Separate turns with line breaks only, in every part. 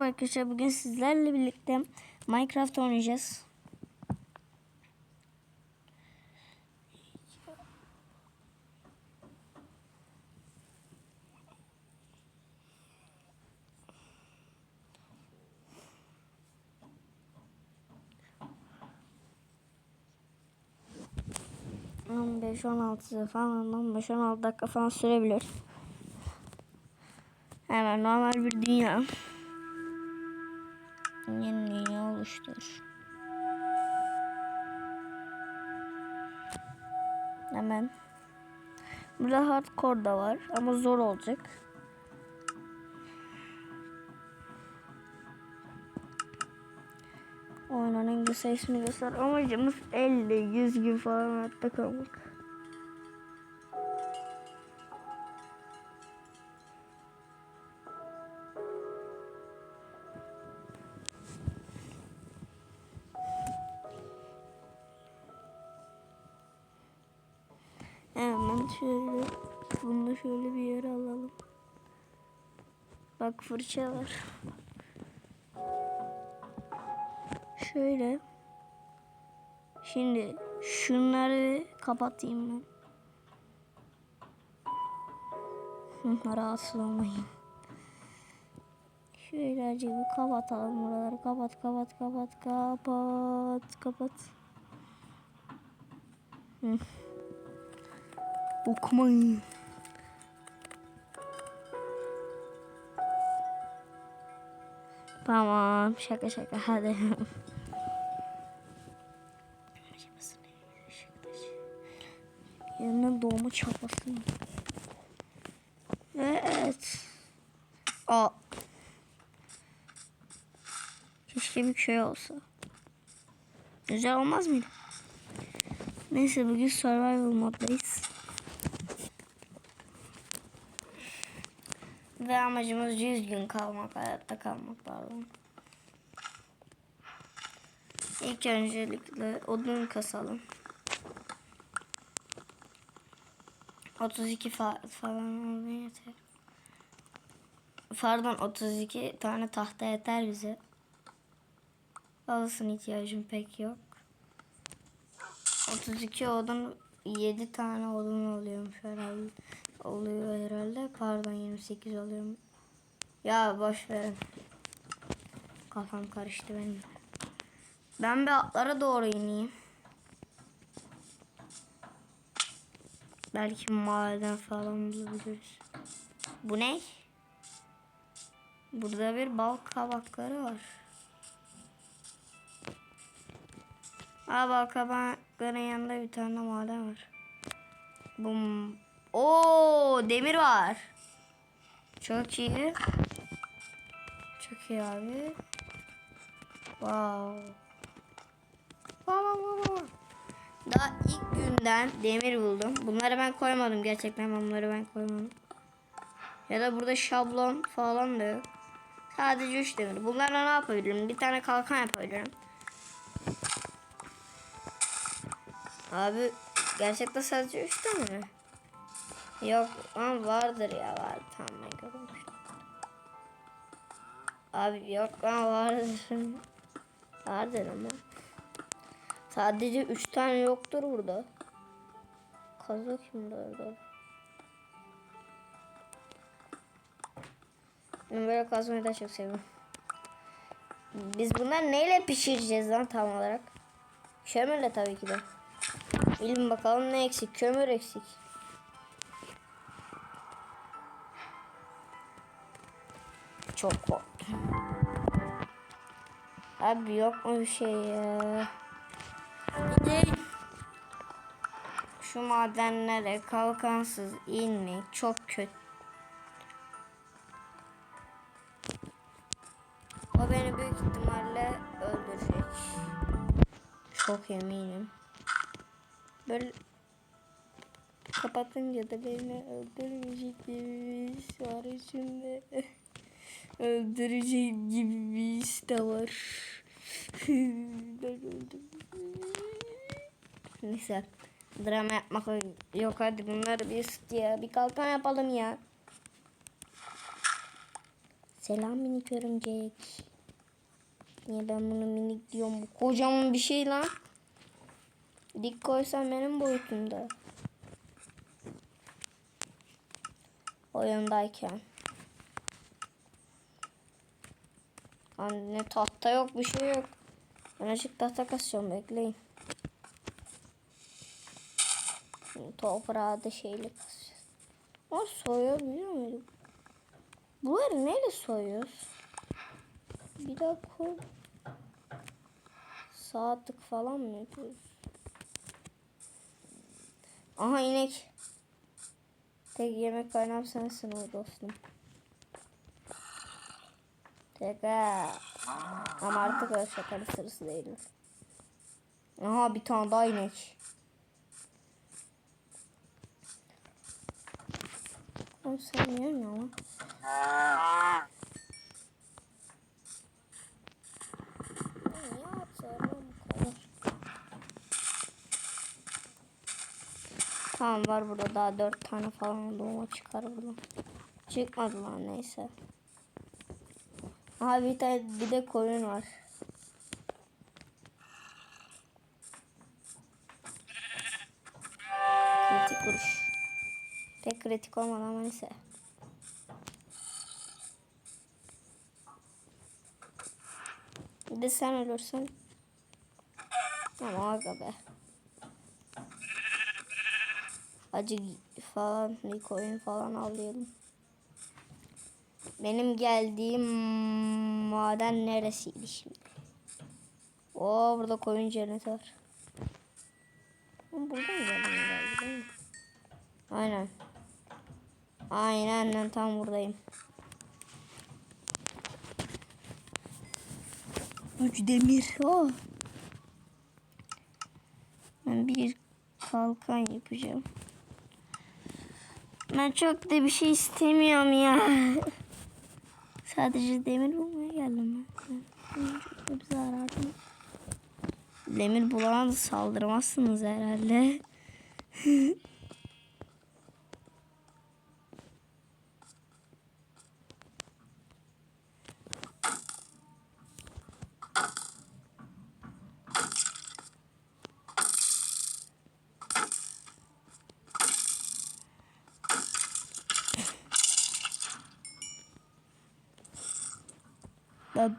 Arkadaşlar bugün sizlerle birlikte Minecraft oynayacağız. On beş, on altı falan, on beş, on altı dakika falan sürebilir. Hemen normal bir dünya. Yeni dünya oluştur. Hemen. Burada hardcore da var ama zor olacak. Oynanın sayısını göster. Amacımız 50, 100 gün falan hayatta kalmak. Fırça var. Şöyle. Şimdi şunları kapatayım ben. Rahatsız olmayın. Şöyle acaba kapatalım buraları. Kapat kapat kapat kapat kapat. Okumayın. Tamam şaka şaka hadi. Yanına doğma çapası. Evet. Aa. Keşke bir köy olsa. Güzel olmaz mıydı? Neyse bugün survival moddayız. Ve amacımız 100 gün kalmak, hayatta kalmak pardon. İlk öncelikle odun kasalım. 32 fa falan oldu yeter. Pardon 32 tane tahta yeter bize. Alısın ihtiyacım pek yok. 32 odun 7 tane odun oluyormuş herhalde. Oluyor herhalde. Pardon 28 oluyor. Ya boş verin. Kafam karıştı benim. Ben bir atlara doğru ineyim. Belki maden falan bulabiliriz. Bu ne? Burada bir bal kabakları var. Aa bal kabakların yanında bir tane maden var. Bum. Oo demir var. Çok iyi. Çok iyi abi. Wow. Wow, wow, wow. Daha ilk günden demir buldum. Bunları ben koymadım gerçekten bunları ben koymadım. Ya da burada şablon falan da yok. Sadece 3 demir. Bunlarla ne yapabilirim? Bir tane kalkan yapabilirim. Abi gerçekten sadece 3 demir mi? Yok ama vardır ya var. Tamam ben görmüştüm. Abi yok ama vardır. vardır ama. Sadece 3 tane yoktur burada. Kazak şimdi orada. Ben böyle kazmayı da çok seviyorum. Biz bunları neyle pişireceğiz lan tam olarak? Kömürle tabii ki de. Bilin bakalım ne eksik? Kömür eksik. Çok korktum. Abi yok mu bir şey ya? Gidelim. Şu madenlere kalkansız inmek çok kötü. O beni büyük ihtimalle öldürecek. Çok eminim. Böyle kapatınca da beni öldürmeyecek gibi bir var içimde. Öldüreceğim gibi bir his de var. ben öldüm. Neyse. Drama yapmak yok hadi bunları bir ısıt ya. Bir kalkan yapalım ya. Selam minik örümcek. Niye ben bunu minik diyorum? Bu kocaman bir şey lan. Dik koysam benim boyutumda. Oyundayken. Anne tahta yok bir şey yok. Ben açık tahta kasıyorum bekleyin. Toprağı da şeyle kasacağız. Ama soyabiliyor muyduk? Bunları neyle soyuyoruz? Bir dakika. Saatlik falan mı yapıyoruz? Aha inek. Tek yemek kaynağım sensin o dostum. Tekrar. Ama artık öyle şakalı sırası değil. Aha bir tane daha inek. Oğlum sen niye bu kadar? Tamam var burada daha dört tane falan doğuma çıkar burada. Çıkmadı lan neyse. Aha bir tane bir de koyun var. Kritik vuruş. Pek kritik olmadı ama neyse. Bir de sen ölürsen. Ama aga be. Acı falan, bir koyun falan avlayalım. Benim geldiğim maden neresiydi şimdi? Oo burada koyun cenneti var. Buradan geldim herhalde değil mi? Aynen. Aynen ben tam buradayım. Üç demir. Oh. Ben bir kalkan yapacağım. Ben çok da bir şey istemiyorum ya. Sadece demir bulmaya geldim. Çok da bir zararım. Demir bulana saldırmazsınız herhalde. Ben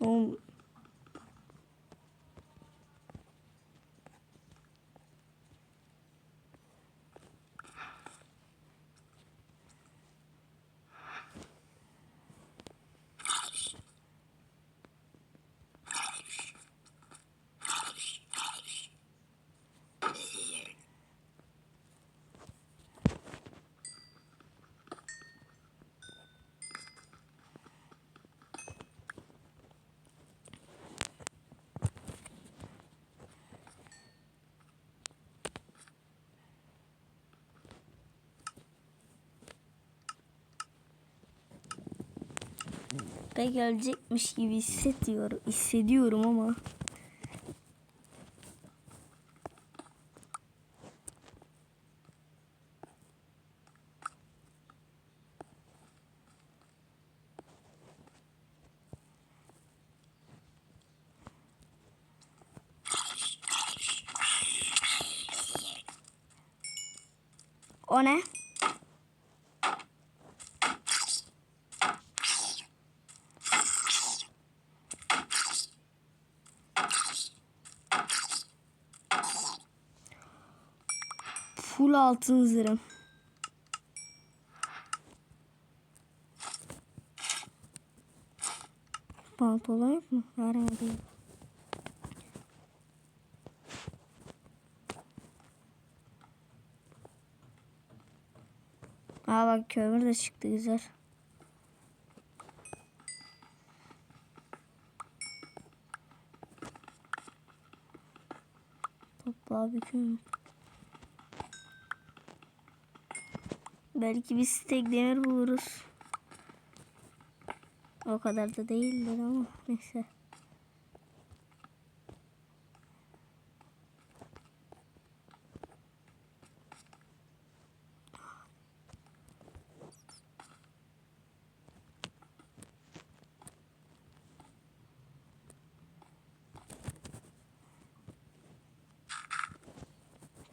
Oğlum. Ve gelecekmiş gibi hissediyorum, hissediyorum ama. O ne? Full altın zırhım. Pantolon yok mu? Vermedi. Aa bak kömür de çıktı güzel. Topla bir kömür. Belki bir stek demir buluruz. O kadar da değildir ama neyse.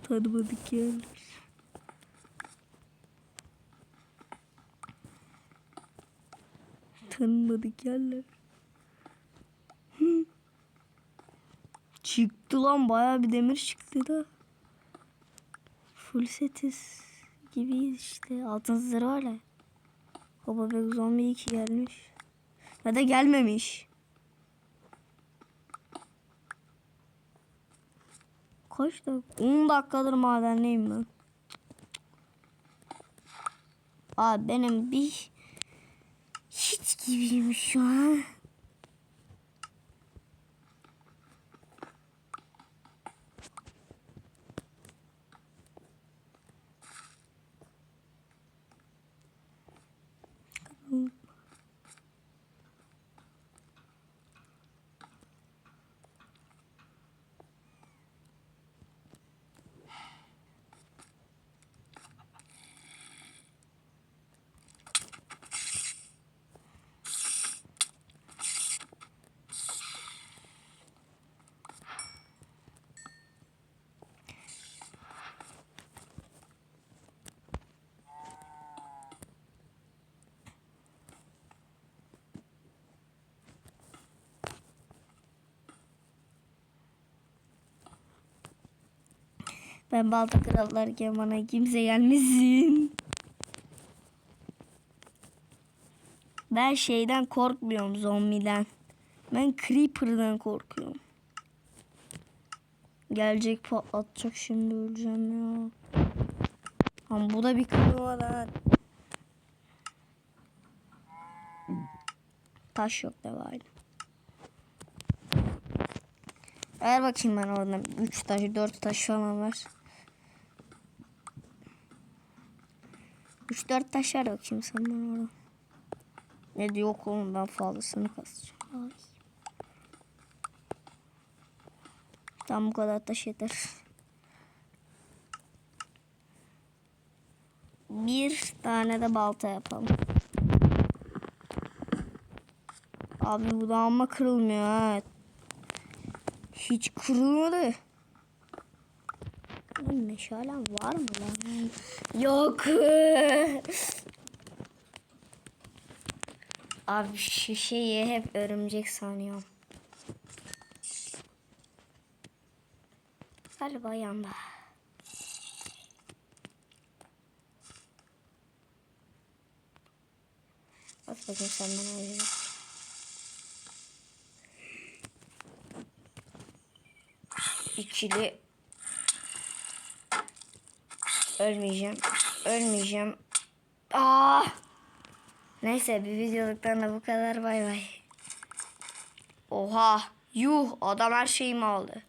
Tanımadık yerler. Tanımadık yerler. Çıktı lan bayağı bir demir çıktı da. Full setiz gibiyiz işte. Altın zırh var ya. Baba bebek zombi iyi ki gelmiş. Ya da gelmemiş. Kaç dakika? 10 dakikadır madendeyim ben. Abi benim bir hiç gibiyim şu Ben balta krallarken bana kimse gelmesin. Ben şeyden korkmuyorum zombiden. Ben Creeper'dan korkuyorum. Gelecek patlatacak şimdi öleceğim ya. Ama bu da bir kırma lan. Taş yok da var. Ver bakayım ben oradan 3 taş 4 taş falan var. 3-4 taş ver bakayım sen bana oradan. Ne diyor oğlum ben fazlasını kasacağım. Ay. Tam bu kadar taş yeter. Bir tane de balta yapalım. Abi bu da kırılmıyor ha. Hiç kırılmadı. Lan meşalem var mı lan? Yok. Abi şu şeyi hep örümcek sanıyorum. Galiba yanda. Bak bakayım sen bana öyle. İkili. Ölmeyeceğim. Ölmeyeceğim. Aa! Neyse bir videoluktan da bu kadar bay bay. Oha yuh adam her şeyimi aldı.